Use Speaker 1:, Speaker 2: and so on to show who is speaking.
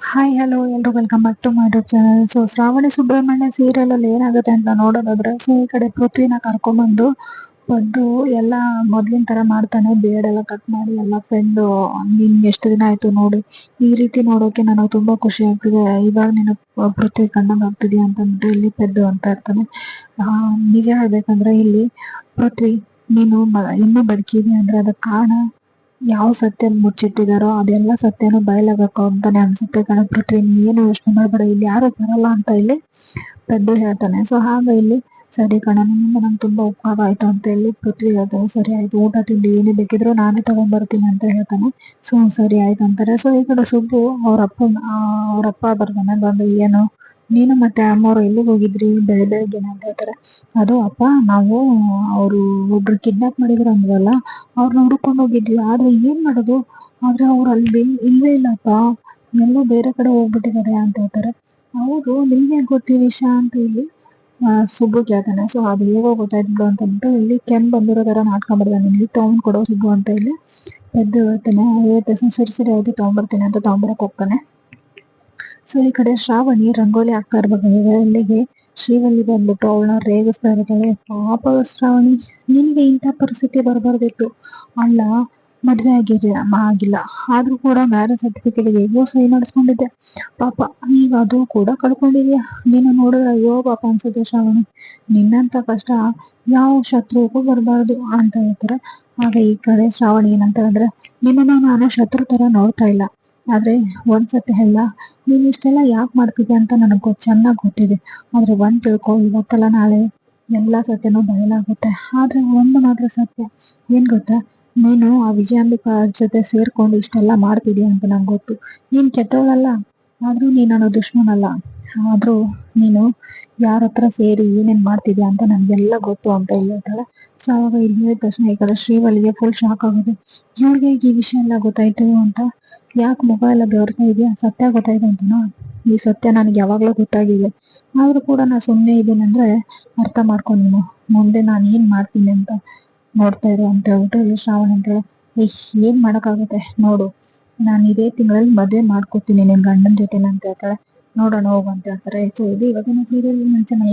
Speaker 1: Hi hello ಎಲ್ಲರೂ welcome back to my channel so Shravani Subrahmanya serial ಅಲ್ಲಿ ಏನಾಗುತ್ತೆ ಅಂತ ನೋಡೋದಾದ್ರೆ ಸೊ ಈ ಕಡೆ ಪೃಥ್ವಿನ ಕರ್ಕೊಂಡ್ಬಂದು ಬಂದು ಎಲ್ಲ ಮೊದಲಿನ ತರ ಮಾಡ್ತಾನೆ. ಬೇಡ್ ಎಲ್ಲ ಕಟ್ ಮಾಡಿ ಎಲ್ಲ ಫ್ರೆಂಡ್ ನಿನ್ ಎಷ್ಟು ದಿನ ಆಯ್ತು ನೋಡಿ. ಈ ರೀತಿ ನೋಡೋಕೆ ನನಗೆ ತುಂಬಾ ಖುಷಿ ಆಗ್ತಿದೆ. ಇವಾಗ ನೀನು ಪೃಥ್ವಿ ಕಂಡಂಗ್ ಆಗ್ತಿದ್ಯಾ ಅಂತ ಅಂದ್ಬಿಟ್ಟು ಇಲ್ಲಿ ಪೆದ್ದು ಅಂತ ಇರ್ತಾನೆ. ನಿಜ ಹೇಳ್ಬೇಕಂದ್ರೆ ಇಲ್ಲಿ ಪೃಥ್ವಿ, ನೀನು ಇನ್ನೂ ಬದುಕಿದ್ಯಾ ಅಂದ್ರೆ ಅದಕ್ಕೆ ಕಾರಣ ಯಾವ ಸತ್ಯ ಮುಚ್ಚಿಟ್ಟಿದಾರೋ ಅದೆಲ್ಲ ಸತ್ಯನೂ ಬಯಲಾಗಬೇಕು ಅಂತಾನೆ ಅನ್ಸುತ್ತೆ ಪೃಥ್ವಿ ಏನು ಯೋಚನೆ ಮಾಡಬೇಡ, ಇಲ್ಲಿ ಯಾರು ಬರಲ್ಲ ಅಂತ ಇಲ್ಲಿ ಪೆದ್ದು ಹೇಳ್ತಾನೆ. ಸೊ ಹಾಗೆ ಇಲ್ಲಿ, ಸರಿ ಕಣ, ನಿಮ್ಮಿಂದ ನಂಗೆ ತುಂಬಾ ಉಪಕಾರ ಆಯ್ತು ಅಂತ ಹೇಳಿ ಪೃಥ್ವಿ ಹೇಳ್ತಾನೆ. ಸರಿ ಆಯ್ತು, ಊಟ ತಿಂಡಿ ಏನೇ ಬೇಕಿದ್ರು ನಾನೇ ತಗೊಂಡ್ ಬರ್ತೀನಿ ಅಂತ ಹೇಳ್ತಾನೆ. ಸೊ ಸರಿ ಆಯ್ತು ಅಂತಾರೆ. ಸೊ ಈ ಕಡೆ ಸುಬ್ಬು, ಅವ್ರ ಅಪ್ಪ ಅವ್ರ ಅಪ್ಪ ಬರ್ತಾನೆ ಬಂದು, ಏನು ನೀನು ಮತ್ತೆ ಅಮ್ಮವ್ರು ಎಲ್ಲಿಗೆ ಹೋಗಿದ್ರಿ? ಬೆಳೆ ಬೆಳಗ್ಗೆನೆ ಅಂತ ಹೇಳ್ತಾರೆ. ಅದು ಅಪ್ಪ ನಾವು ಅವರು ಒಬ್ರು ಕಿಡ್ನಾಪ್ ಮಾಡಿದ್ರು ಅಂದ್ವಲ್ಲ ಅವ್ರನ್ನ ಹುಡ್ಕೊಂಡು ಹೋಗಿದ್ವಿ. ಆದ್ರೆ ಏನ್ ಮಾಡೋದು? ಆದ್ರೆ ಅವ್ರು ಅಲ್ಲಿ ಇಲ್ವೇ ಇಲ್ಲಪ್ಪ ಎಲ್ಲೋ ಬೇರೆ ಕಡೆ ಹೋಗ್ಬಿಟ್ಟಿದ್ದಾರೆ ಅಂತ ಹೇಳ್ತಾರೆ. ಹೌದು ನಿಮ್ಗೆ ಗೊತ್ತು ವಿಷಯ ಅಂತ ಇಲ್ಲಿ ಆ, ಸುಬ್ಬು ಕೇಳ್ತಾನೆ. ಸೊ ಅದು ಹೇಗೋ ಗೊತ್ತಾಯ್ತು ಬಿಡು ಅಂತ ಅಂದ್ಬಿಟ್ಟು ಇಲ್ಲಿ ಕೆಮ್ಮು ಬಂದಿರೋ ತರ ನಾಟಕ ನಿಮ್ಗೆ ಇಲ್ಲಿ ತಗೊಂಡ್ ಕೊಡೋ ಸುಬ್ಬು ಅಂತ ಇಲ್ಲಿ ಎದ್ದು ಹೇಳ್ತಾನೆ. ಹೇಳ್ತೆ ಸರಿ ಸರಿ ಹೌದು ತಗೊಂಡ್ಬರ್ತೀನಿ ಅಂತ ತಗೊಂಡ್ಬರಕ್ ಹೋಗ್ತಾನೆ. ಸೊ ಈ ಕಡೆ ಶ್ರಾವಣಿ ರಂಗೋಲಿ ಹಾಕ್ತಾ ಇರ್ಬೇಕಾದ್ರೆ ಅಲ್ಲಿಗೆ ಶ್ರೀವಲ್ಲಿ ಬಂದ್ಬಿಟ್ಟು ಅವಳನ್ನ ರೇಗಿಸ್ತಾ ಇರ್ತಾಳೆ. ಪಾಪ ಶ್ರಾವಣಿ, ನಿನ್ಗೆ ಇಂಥ ಪರಿಸ್ಥಿತಿ ಬರಬಾರ್ದಿತ್ತು. ಅಲ್ಲ, ಮದ್ವೆ ಆಗಿರ ಆಗಿಲ್ಲ. ಆದ್ರೂ ಕೂಡ ಮ್ಯಾರೇಜ್ ಸರ್ಟಿಫಿಕೇಟ್ ಹೇಗೋ ಸಹಿ ಮಾಡಿಸ್ಕೊಂಡಿದ್ದೆ. ಪಾಪ, ಈಗ ಅದು ಕೂಡ ಕಳ್ಕೊಂಡಿದ್ಯಾ? ನೀನು ನೋಡಿದ್ರೆ ಅಯ್ಯೋ ಪಾಪ ಅನ್ಸುತ್ತೆ ಶ್ರಾವಣಿ. ನಿನ್ನಂತ ಕಷ್ಟ ಯಾವ ಶತ್ರುಗೂ ಬರಬಾರ್ದು ಅಂತ ಹೇಳ್ತಾರೆ. ಆಗ ಈ ಕಡೆ ಶ್ರಾವಣಿ ಏನಂತ ಹೇಳಿದ್ರೆ ನಿನ್ನನ್ನು ನಾನು ಶತ್ರು ತರ ನೋಡ್ತಾ ಇಲ್ಲ. ಆದ್ರೆ ಒಂದ್ಸತಿ ಹೇಳ ನೀನ್ ಇಷ್ಟೆಲ್ಲ ಯಾಕೆ ಮಾಡ್ತಿದ್ಯಾ ಅಂತ ನನಗೆ ಗೊತ್ತು ಚೆನ್ನಾಗಿ ಗೊತ್ತಿದೆ. ಆದ್ರೆ ಒಂದ್ ತಿಳ್ಕೊ, ಇವತ್ತಲ್ಲ ನಾಳೆ ಎಲ್ಲ ಸತ್ಯನೂ ಬಯಲಾಗುತ್ತೆ ಆದ್ರೆ ಒಂದು ಮಾತ್ರ ಸತ್ಯ, ಏನ್ ಗೊತ್ತಾ? ನೀನು ಆ ವಿಜಯಾಂಬಿಕಾ ಜೊತೆ ಸೇರ್ಕೊಂಡು ಇಷ್ಟೆಲ್ಲ ಮಾಡ್ತಿದ್ಯಾ ಅಂತ ನಂಗೆ ಗೊತ್ತು. ನೀನ್ ಕೆಟ್ಟವಳಲ್ಲ, ಆದ್ರೂ ನೀನು ನಾನು ದುಶ್ಮನಲ್ಲ. ಆದ್ರೂ ನೀನು ಯಾರ ಹತ್ರ ಸೇರಿ ಏನೇನ್ ಮಾಡ್ತಿದ್ಯಾ ಅಂತ ನನಗೆಲ್ಲ ಗೊತ್ತು ಅಂತ ಹೇಳಿ ಹೇಳ್ತಾಳೆ. ಸೊ ಅವಾಗ ಇಲ್ಲಿ ಪ್ರಶ್ನೆ ಈ ಕಡೆ ಫುಲ್ ಶಾಕ್ ಆಗೋದು. ಇವಳಿಗೆ ಈ ವಿಷಯ ಎಲ್ಲ ಗೊತ್ತಾಯ್ತು ಅಂತ? ಯಾಕೆ ಮೊಬೈಲ್ ಬೆವರ್ತಾ ಇದೆಯಾ ಸತ್ಯ ಗೊತ್ತಾಯ್ತು ಅಂತನೋ? ಈ ಸತ್ಯ ನನಗೆ ಯಾವಾಗ್ಲೂ ಗೊತ್ತಾಗಿದೆ. ಆದ್ರೂ ಕೂಡ ನಾನು ಸುಮ್ಮನೆ ಇದ್ದೀನಿ ಅಂದ್ರೆ ಅರ್ಥ ಮಾಡ್ಕೊ ನೀನು ಮುಂದೆ ನಾನು ಏನ್ ಮಾಡ್ತೀನಿ ಅಂತ ನೋಡ್ತಾ ಇರು ಅಂತ ಹೇಳ್ಬಿಟ್ಟು ಶ್ರಾವಣ ಅಂತ ಹೇಳಿ, ಏಯ್, ಏನ್ ಮಾಡೋಕ್ಕಾಗುತ್ತೆ? ನೋಡು. ನಾನು ಇದೇ ತಿಂಗಳಲ್ಲಿ ಮದುವೆ ಮಾಡ್ಕೊತೀನಿ ನಿನ್ ಗಂಡನ ಜೊತೆ ಅಂತ ಹೇಳ್ತಾಳೆ. ನೋಡೋಣ ಹೋಗು ಅಂತ ಹೇಳ್ತಾರೆ. ಸೊ ಇದು ಇವತ್ತಿನ ಸೀರಿಯಲ್ ನನ್ನ ಚಾನಲ್